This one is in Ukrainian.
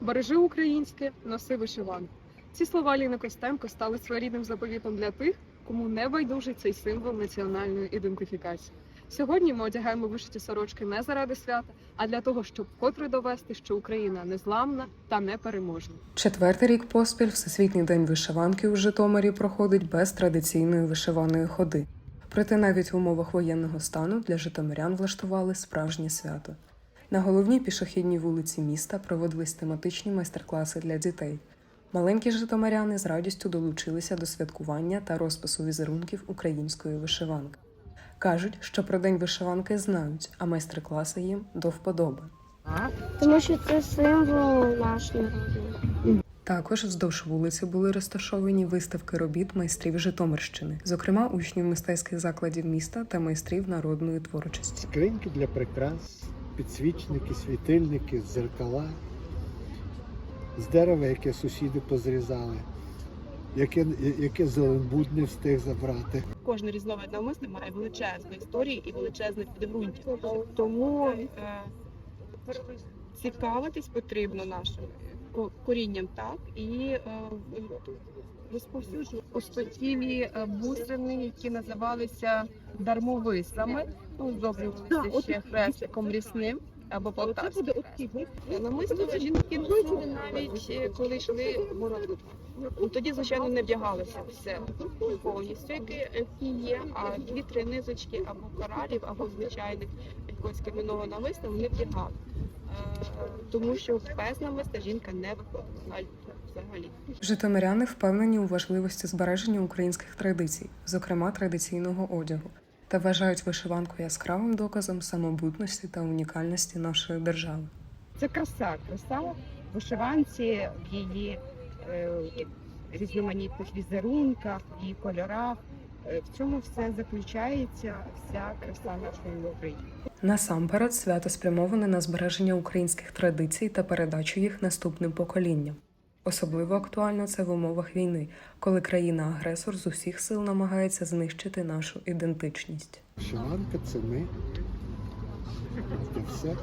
Бережи українське, носи вишиванку. Ці слова Ліни Костенко стали своєрідним заповітом для тих, кому не байдужий цей символ національної ідентифікації. Сьогодні ми одягаємо вишиті сорочки не заради свята, а для того, щоб вкотре довести, що Україна незламна та непереможна. Четвертий рік поспіль Всесвітній день вишиванки у Житомирі проходить без традиційної вишиваної ходи. Проте навіть в умовах воєнного стану для житомирян влаштували справжнє свято. На головній пішохідній вулиці міста проводились тематичні майстер-класи для дітей. Маленькі житомиряни з радістю долучилися до святкування та розпису візерунків української вишиванки. Кажуть, що про день вишиванки знають, а майстер-класи їм до вподоби. Тому що це символ наш народу. Також вздовж вулиці були розташовані виставки робіт майстрів Житомирщини, зокрема учнів мистецьких закладів міста та майстрів народної творчості. Скриньки для прикрас, підсвічники, світильники, зеркала, з дерева, яке сусіди позрізали, яке, яке Зеленбуд не встиг забрати. кожне різновид навмисне має величезну історію і величезне підґрунтя. Тому е, цікавитись потрібно нашим корінням, так? І е, розповсюджувати успадківі е, бусини, які називалися дармовисами, ну, оздоблювалися ще хрестиком рісним. Або полтавським хрестиком. Намисто жінки носили навіть е, коли йшли в бороду. Ну, Тоді, звичайно, не вдягалося все повністю, які, які є, а дві-три низочки або коралів, або звичайних якогось кам'яного намиста вони вдягали. Е, Тому що без намиста жінка не виходила навіть взагалі. Житомиряни впевнені у важливості збереження українських традицій, зокрема традиційного одягу, та вважають вишиванку яскравим доказом самобутності та унікальності нашої держави. Це краса, краса вишиванці, в її е, різноманітних візерунках, в її кольорах. Е, В цьому все заключається вся краса нашої України. Насамперед, свято спрямоване на збереження українських традицій та передачу їх наступним поколінням. Особливо актуально це в умовах війни, коли країна-агресор з усіх сил намагається знищити нашу ідентичність. Вишиванка це ми. Це все.